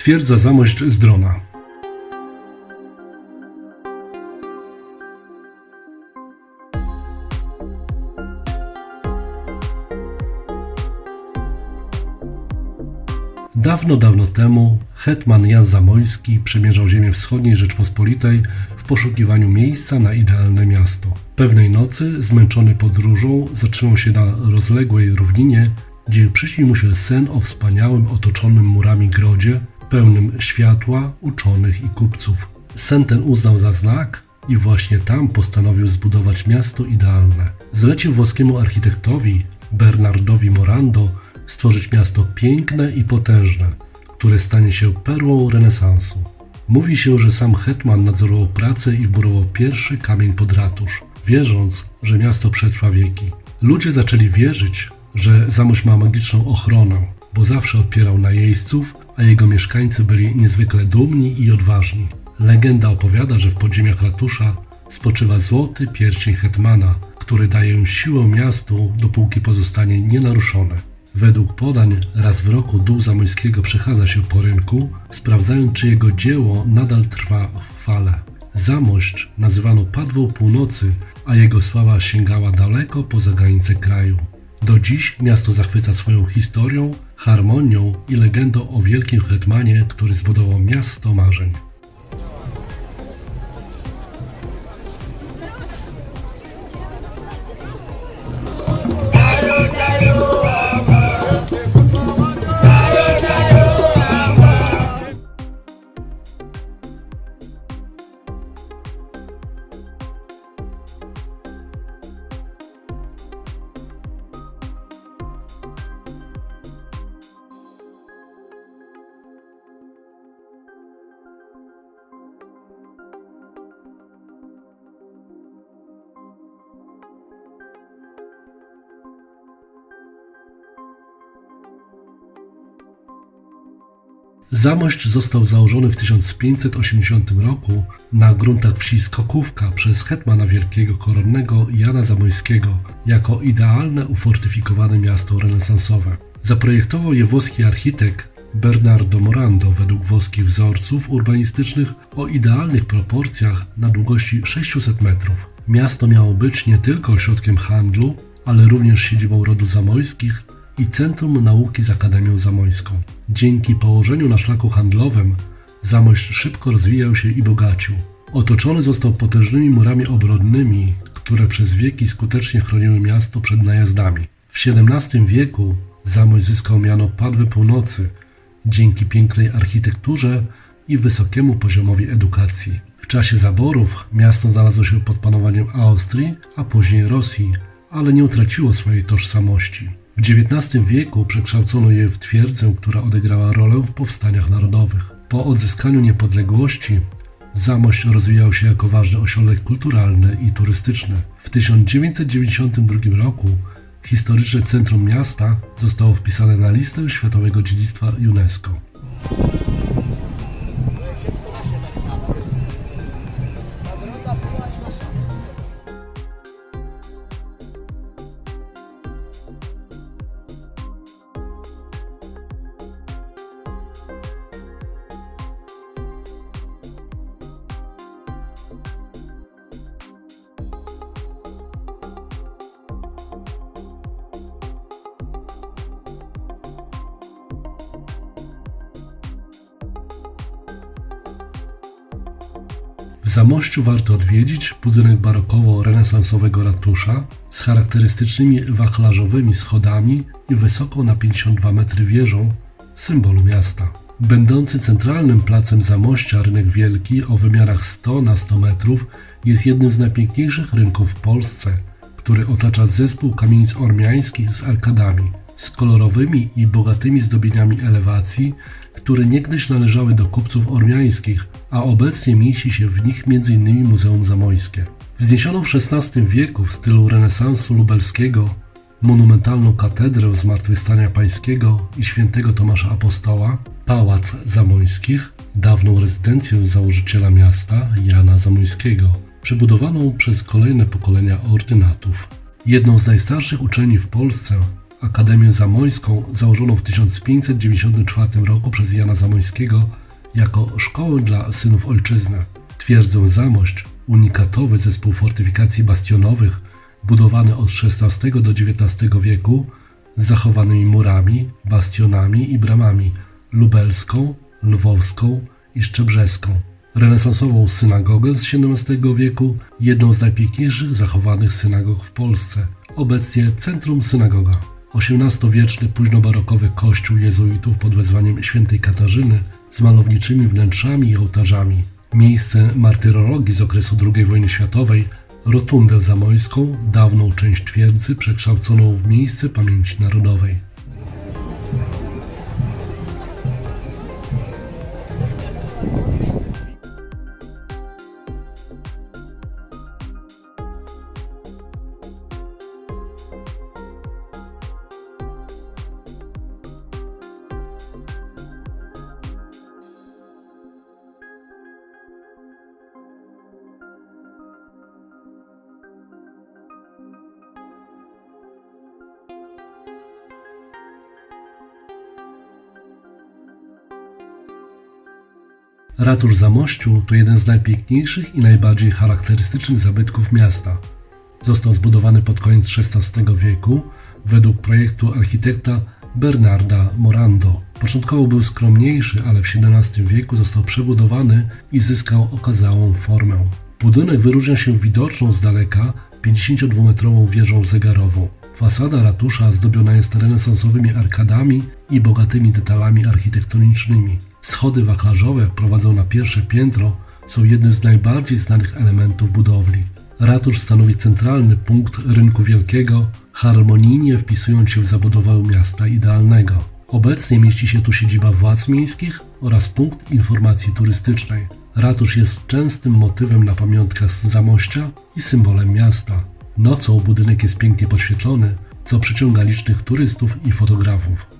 Twierdza Zamość z drona. Dawno, dawno temu hetman Jan Zamojski przemierzał ziemię wschodniej Rzeczpospolitej w poszukiwaniu miejsca na idealne miasto. Pewnej nocy, zmęczony podróżą, zatrzymał się na rozległej równinie, gdzie przyśnił mu się sen o wspaniałym, otoczonym murami grodzie, pełnym światła, uczonych i kupców. Sen ten uznał za znak i właśnie tam postanowił zbudować miasto idealne. Zlecił włoskiemu architektowi Bernardowi Morando stworzyć miasto piękne i potężne, które stanie się perłą renesansu. Mówi się, że sam hetman nadzorował pracę i wburował pierwszy kamień pod ratusz, wierząc, że miasto przetrwa wieki. Ludzie zaczęli wierzyć, że Zamość ma magiczną ochronę, bo zawsze odpierał najeźdźców, a jego mieszkańcy byli niezwykle dumni i odważni. Legenda opowiada, że w podziemiach ratusza spoczywa złoty pierścień hetmana, który daje siłę miastu, dopóki pozostanie nienaruszone. Według podań raz w roku duch Zamojskiego przechadza się po rynku, sprawdzając czy jego dzieło nadal trwa w fale. Zamość nazywano Padwą Północy, a jego sława sięgała daleko poza granice kraju. Do dziś miasto zachwyca swoją historią, harmonią i legendą o wielkim hetmanie, który zbudował miasto marzeń. Zamość został założony w 1580 roku na gruntach wsi Skokówka przez hetmana wielkiego koronnego Jana Zamojskiego jako idealne ufortyfikowane miasto renesansowe. Zaprojektował je włoski architekt Bernardo Morando według włoskich wzorców urbanistycznych o idealnych proporcjach na długości 600 metrów. Miasto miało być nie tylko ośrodkiem handlu, ale również siedzibą rodu Zamojskich i Centrum Nauki z Akademią Zamojską. Dzięki położeniu na szlaku handlowym Zamość szybko rozwijał się i bogacił. Otoczony został potężnymi murami obronnymi, które przez wieki skutecznie chroniły miasto przed najazdami. W XVII wieku Zamość zyskał miano Padwy Północy dzięki pięknej architekturze i wysokiemu poziomowi edukacji. W czasie zaborów miasto znalazło się pod panowaniem Austrii, a później Rosji, ale nie utraciło swojej tożsamości. W XIX wieku przekształcono je w twierdzę, która odegrała rolę w powstaniach narodowych. Po odzyskaniu niepodległości Zamość rozwijał się jako ważny ośrodek kulturalny i turystyczny. W 1992 roku historyczne centrum miasta zostało wpisane na listę Światowego Dziedzictwa UNESCO. W Zamościu warto odwiedzić budynek barokowo-renesansowego ratusza z charakterystycznymi wachlarzowymi schodami i wysoką na 52 metry wieżą, symbolu miasta. Będący centralnym placem Zamościa rynek wielki o wymiarach 100 na 100 metrów jest jednym z najpiękniejszych rynków w Polsce, który otacza zespół kamienic ormiańskich z arkadami, z kolorowymi i bogatymi zdobieniami elewacji, które niegdyś należały do kupców ormiańskich, a obecnie mieści się w nich m.in. Muzeum Zamojskie. Wzniesiono w XVI wieku w stylu renesansu lubelskiego monumentalną katedrę Zmartwychwstania Pańskiego i świętego Tomasza Apostoła, Pałac Zamojskich, dawną rezydencję założyciela miasta Jana Zamojskiego, przebudowaną przez kolejne pokolenia ordynatów. Jedną z najstarszych uczelni w Polsce, Akademię Zamojską założono w 1594 roku przez Jana Zamoyskiego jako szkołę dla synów ojczyzny. Twierdzę Zamość, unikatowy zespół fortyfikacji bastionowych, budowany od XVI do XIX wieku, z zachowanymi murami, bastionami i bramami lubelską, lwowską i szczebrzeską. Renesansową synagogę z XVII wieku, jedną z najpiękniejszych zachowanych synagog w Polsce. Obecnie centrum synagoga. XVIII-wieczny późnobarokowy kościół jezuitów pod wezwaniem świętej Katarzyny z malowniczymi wnętrzami i ołtarzami. Miejsce martyrologii z okresu II wojny światowej, rotundę zamojską, dawną część twierdzy przekształconą w miejsce pamięci narodowej. Ratusz Zamościu to jeden z najpiękniejszych i najbardziej charakterystycznych zabytków miasta. Został zbudowany pod koniec XVI wieku według projektu architekta Bernarda Morando. Początkowo był skromniejszy, ale w XVII wieku został przebudowany i zyskał okazałą formę. Budynek wyróżnia się widoczną z daleka 52-metrową wieżą zegarową. Fasada ratusza zdobiona jest renesansowymi arkadami i bogatymi detalami architektonicznymi. Schody wachlarzowe prowadzą na pierwsze piętro, są jednym z najbardziej znanych elementów budowli. Ratusz stanowi centralny punkt rynku wielkiego, harmonijnie wpisując się w zabudowę miasta idealnego. Obecnie mieści się tu siedziba władz miejskich oraz punkt informacji turystycznej. Ratusz jest częstym motywem na pamiątkach z Zamościa i symbolem miasta. Nocą budynek jest pięknie podświetlony, co przyciąga licznych turystów i fotografów.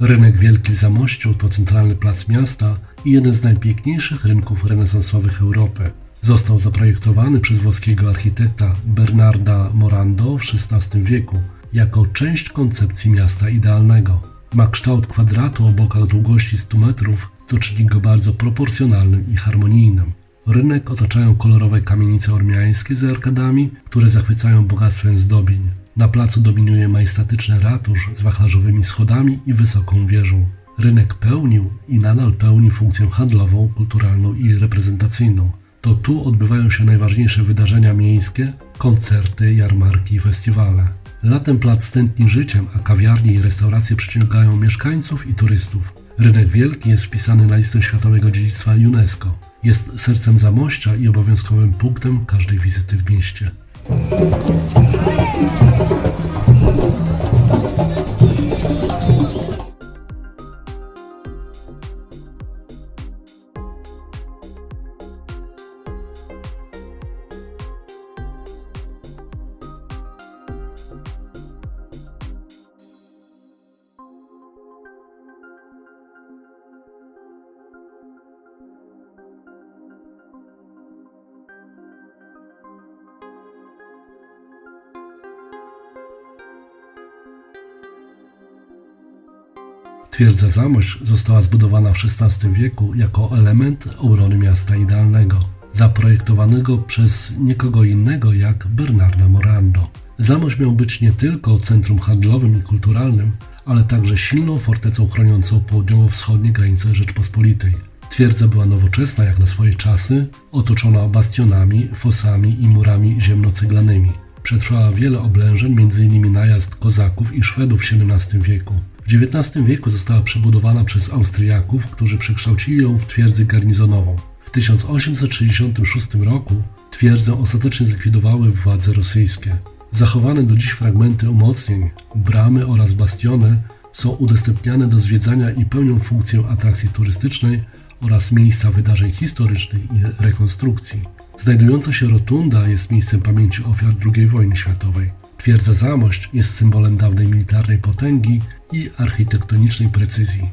Rynek Wielki w Zamościu to centralny plac miasta i jeden z najpiękniejszych rynków renesansowych Europy. Został zaprojektowany przez włoskiego architekta Bernarda Morando w XVI wieku jako część koncepcji miasta idealnego. Ma kształt kwadratu o bokach długości 100 metrów, co czyni go bardzo proporcjonalnym i harmonijnym. Rynek otaczają kolorowe kamienice ormiańskie z arkadami, które zachwycają bogactwem zdobień. Na placu dominuje majestatyczny ratusz z wachlarzowymi schodami i wysoką wieżą. Rynek pełnił i nadal pełni funkcję handlową, kulturalną i reprezentacyjną. To tu odbywają się najważniejsze wydarzenia miejskie, koncerty, jarmarki i festiwale. Latem plac stętni życiem, a kawiarnie i restauracje przyciągają mieszkańców i turystów. Rynek Wielki jest wpisany na listę Światowego Dziedzictwa UNESCO. Jest sercem Zamościa i obowiązkowym punktem każdej wizyty w mieście. Thank you. Twierdza Zamość została zbudowana w XVI wieku jako element obrony miasta idealnego, zaprojektowanego przez nikogo innego jak Bernarda Morando. Zamość miał być nie tylko centrum handlowym i kulturalnym, ale także silną fortecą chroniącą południowo-wschodnie granice Rzeczpospolitej. Twierdza była nowoczesna jak na swoje czasy, otoczona bastionami, fosami i murami ziemnoceglanymi. Przetrwała wiele oblężeń, m.in. najazd kozaków i Szwedów w XVII wieku. W XIX wieku została przebudowana przez Austriaków, którzy przekształcili ją w twierdzę garnizonową. W 1866 roku twierdzę ostatecznie zlikwidowały władze rosyjskie. Zachowane do dziś fragmenty umocnień, bramy oraz bastiony są udostępniane do zwiedzania i pełnią funkcję atrakcji turystycznej oraz miejsca wydarzeń historycznych i rekonstrukcji. Znajdująca się rotunda jest miejscem pamięci ofiar II wojny światowej. Twierdza Zamość jest symbolem dawnej militarnej potęgi i architektonicznej precyzji.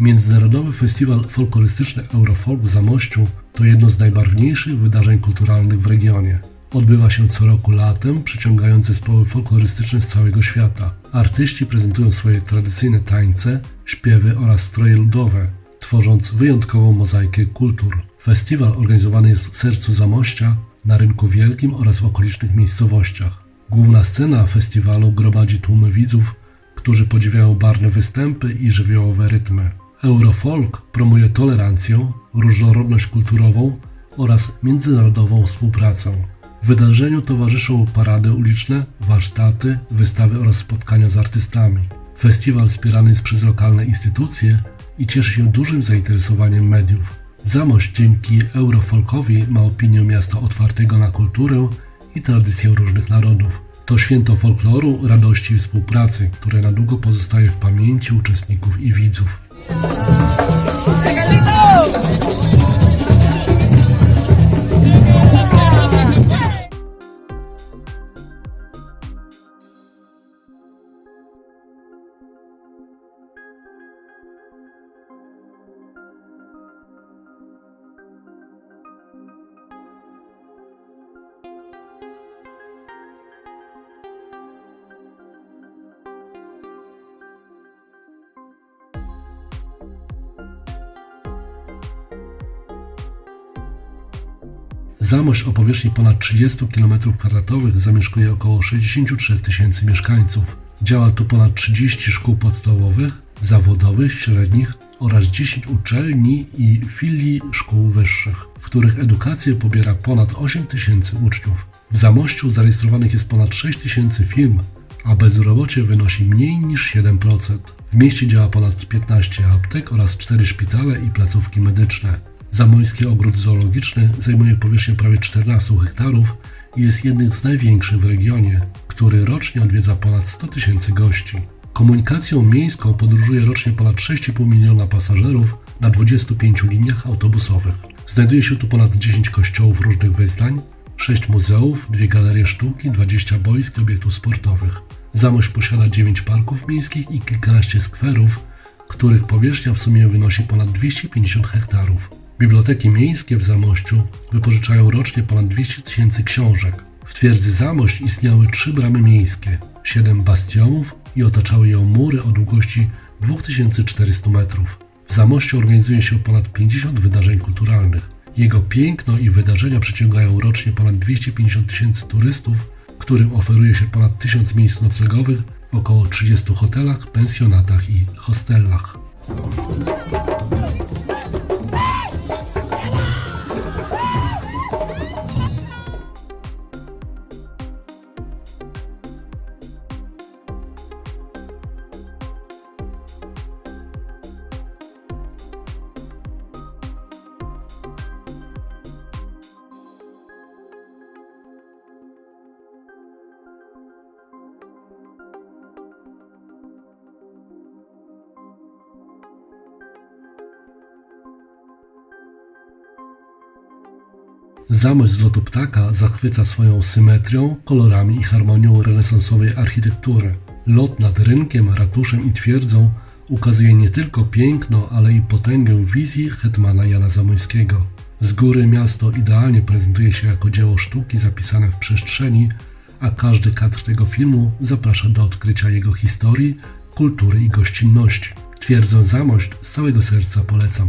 Międzynarodowy Festiwal Folklorystyczny Eurofolk w Zamościu to jedno z najbarwniejszych wydarzeń kulturalnych w regionie. Odbywa się co roku latem, przyciągając zespoły folklorystyczne z całego świata. Artyści prezentują swoje tradycyjne tańce, śpiewy oraz stroje ludowe, tworząc wyjątkową mozaikę kultur. Festiwal organizowany jest w sercu Zamościa, na Rynku Wielkim oraz w okolicznych miejscowościach. Główna scena festiwalu gromadzi tłumy widzów, którzy podziwiają barwne występy i żywiołowe rytmy. Eurofolk promuje tolerancję, różnorodność kulturową oraz międzynarodową współpracę. Wydarzeniu towarzyszą parady uliczne, warsztaty, wystawy oraz spotkania z artystami. Festiwal wspierany jest przez lokalne instytucje i cieszy się dużym zainteresowaniem mediów. Zamość dzięki Eurofolkowi ma opinię miasta otwartego na kulturę i tradycje różnych narodów. To święto folkloru, radości i współpracy, które na długo pozostaje w pamięci uczestników i widzów. ¡Regalito! Zamość o powierzchni ponad 30 km2 zamieszkuje około 63 tysięcy mieszkańców. Działa tu ponad 30 szkół podstawowych, zawodowych, średnich oraz 10 uczelni i filii szkół wyższych, w których edukację pobiera ponad 8 tysięcy uczniów. W Zamościu zarejestrowanych jest ponad 6 tysięcy firm, a bezrobocie wynosi mniej niż 7%. W mieście działa ponad 15 aptek oraz 4 szpitale i placówki medyczne. Zamojski Ogród Zoologiczny zajmuje powierzchnię prawie 14 hektarów i jest jednym z największych w regionie, który rocznie odwiedza ponad 100 tysięcy gości. Komunikacją miejską podróżuje rocznie ponad 6,5 miliona pasażerów na 25 liniach autobusowych. Znajduje się tu ponad 10 kościołów różnych wyznań, 6 muzeów, 2 galerie sztuki, 20 boisk i obiektów sportowych. Zamość posiada 9 parków miejskich i kilkanaście skwerów, których powierzchnia w sumie wynosi ponad 250 hektarów. Biblioteki miejskie w Zamościu wypożyczają rocznie ponad 200 tysięcy książek. W twierdzy Zamość istniały trzy bramy miejskie, siedem bastionów i otaczały ją mury o długości 2400 metrów. W Zamościu organizuje się ponad 50 wydarzeń kulturalnych. Jego piękno i wydarzenia przyciągają rocznie ponad 250 tysięcy turystów, którym oferuje się ponad 1000 miejsc noclegowych w około 30 hotelach, pensjonatach i hostellach. Zamość z lotu ptaka zachwyca swoją symetrią, kolorami i harmonią renesansowej architektury. Lot nad rynkiem, ratuszem i twierdzą ukazuje nie tylko piękno, ale i potęgę wizji hetmana Jana Zamoyskiego. Z góry miasto idealnie prezentuje się jako dzieło sztuki zapisane w przestrzeni, a każdy kadr tego filmu zaprasza do odkrycia jego historii, kultury i gościnności. Twierdzę Zamość z całego serca polecam.